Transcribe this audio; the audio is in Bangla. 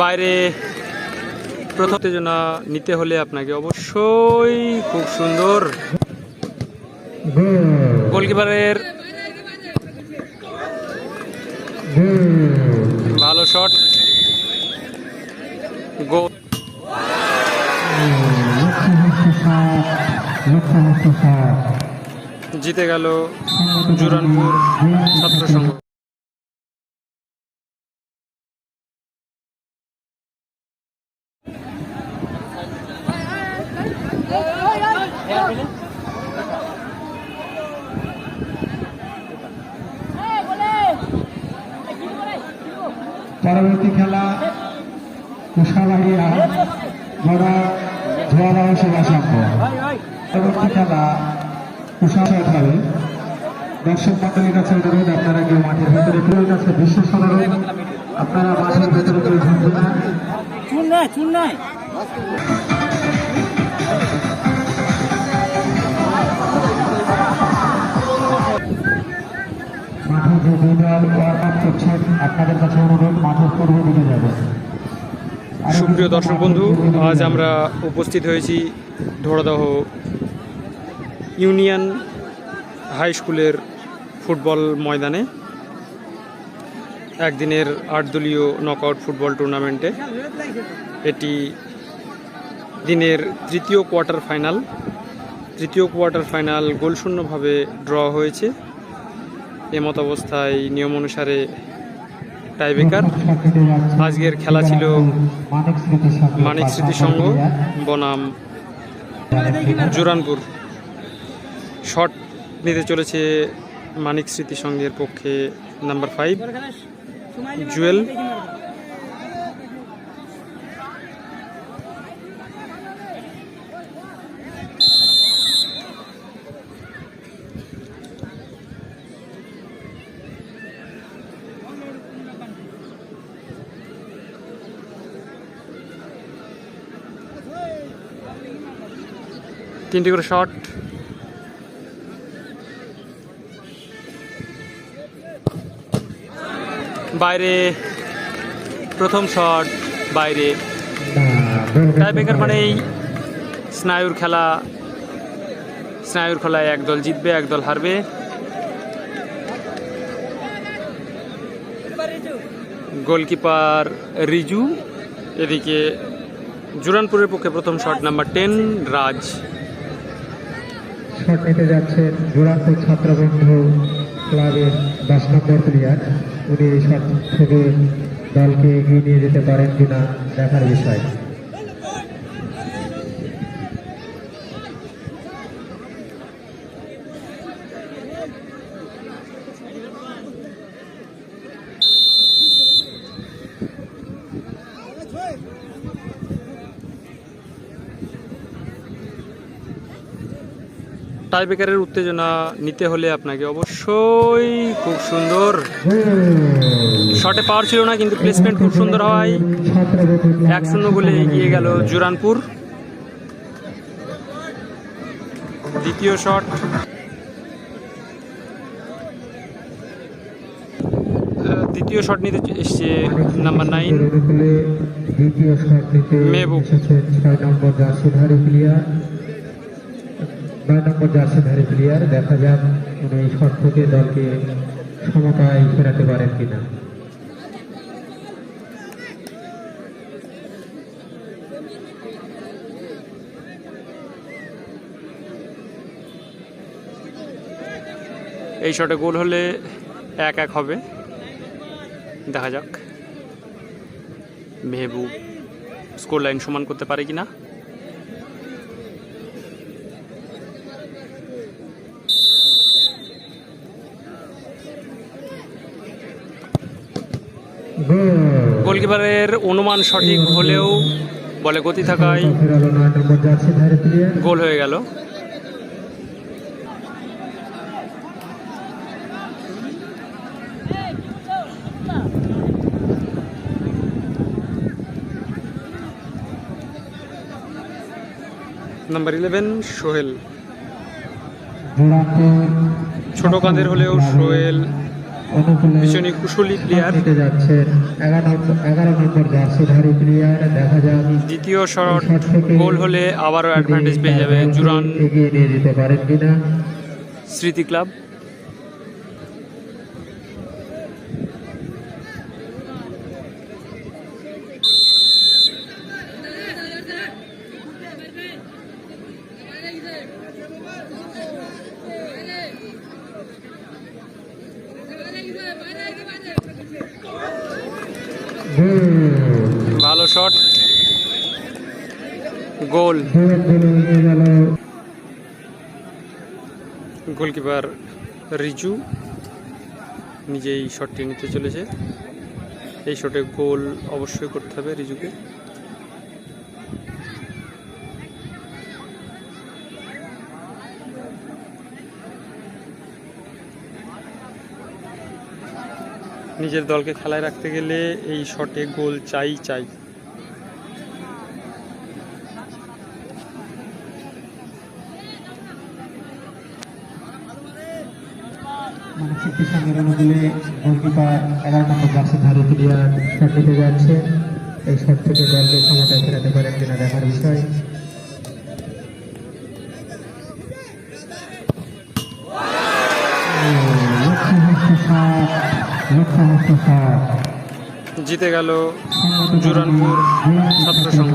বাইরে প্রথম উত্তেজনা নিতে হলে আপনাকে অবশ্যই খুব সুন্দর গোলকিপারের ভালো শট। গোল জিতে গেল জুরানপুর ছাত্র সংঘ। পরবর্তী খেলা কুশাবাড়িয়া বড়া ধোয়ারা সেবাসাঙ্গ পরবর্তী খেলা কুশাবাড়ি হবে দর্শক মন্ডলীর কাছে অনুরোধ আপনারা কেউ মাঠের ভেতরে কেউ কাছে বিশেষ অনুরোধ আপনারা মাঠের ভেতরে কেউ ঢুকবেন না। চুন নাই চুন নাই। মাঠে যে দুই দল করছেন আপনাদের কাছে অনুরোধ মাঠের পূর্ব দিকে যাবেন সুপ্রিয় দর্শক বন্ধু আজ আমরা উপস্থিত হয়েছি ধোড়াদহ ইউনিয়ন হাই স্কুলের ফুটবল ময়দানে একদিনের আট দলীয় নকআউট ফুটবল টুর্নামেন্টে। এটি দিনের তৃতীয় কোয়ার্টার ফাইনাল। তৃতীয় কোয়ার্টার ফাইনাল গোলশূন্যভাবে ড্র হয়েছে। এমত অবস্থায় নিয়ম অনুসারে টাইব্রেকার। আজকের খেলা ছিল মানিক স্মৃতি সংঘ মানিক স্মৃতি সংঘ বনাম জোরানপুর। শট নিতে চলেছে মানিক স্মৃতি সংঘের পক্ষে নাম্বার ফাইভ জুয়েল। তিনটি করে শট বাইরে, প্রথম শট, বাইরে। টাইব্রেকার মানেই স্নায়ুর খেলা। স্নায়ুর খেলায় একদল জিতবে, একদল হারবে। গোলকিপার রিজু, এদিকে জুরানপুরের পক্ষে প্রথম shot number ten, Raj. Shot নিতে যাচ্ছেন জোড়াপুর ছাত্রবন্ধু ক্লাবের দশ নম্বর প্লেয়ার। উনি সাত থেকে দলকে এগিয়ে নিয়ে যেতে পারেন কিনা দেখার বিষয়। টাইব্রেকারের উত্তেজনা নিতে হলে আপনাকে অবশ্যই খুব সুন্দর শটে পাওয়ার ছিল না কিন্তু প্লেসমেন্ট খুব সুন্দর হয়। এক শূন্য গোলে এগিয়ে গেল জুরানপুর। দ্বিতীয় শট। দ্বিতীয় শট নিতে এসছে নাম্বার নাইন। দ্বিতীয় শট নিতে Mehboob. Number player. Number player দেখা যাক উনি এই শট থেকে দলকে সমতায় ফেরাতে পারেন কিনা। এই শটে গোল হলে এক এক হবে। দেখা যাক। মেহবুব স্কোর লাইন সমান করতে পারে কিনা গোল গোলকিপারের অনুমান সঠিক হলেও বলে গতি থাকায় গোল হয়ে গেল। Number eleven Sohel. ছোট কাঁধের হলেও সোহেল ভীষণই কুশলী প্লেয়ার দ্বিতীয় শট গোল হলে আবারও অ্যাডভান্টেজ পেয়ে যাবে জুরান স্মৃতি ক্লাব গোল ভালো শট। গোল। গোলকিপার রিজু নিজেই শটটি নিতে চলেছে। এই শটে গোল অবশ্যই করতে হবে রিজুকে। নিজের দলকে খেলায় রাখতে গেলে এই শটে গোল চাই চাই। মানসিক সঙ্গে অনুকূলে গোলকিপার এগারো নম্বর জার্সিধারী প্লেয়ার শট নিতে যাচ্ছে। এই শট থেকে দলকে ক্ষমতায় ফেরাতে পারেন কিনা দেখার বিষয়। জিতে গেল জুরানপুর ছাত্র সংঘ।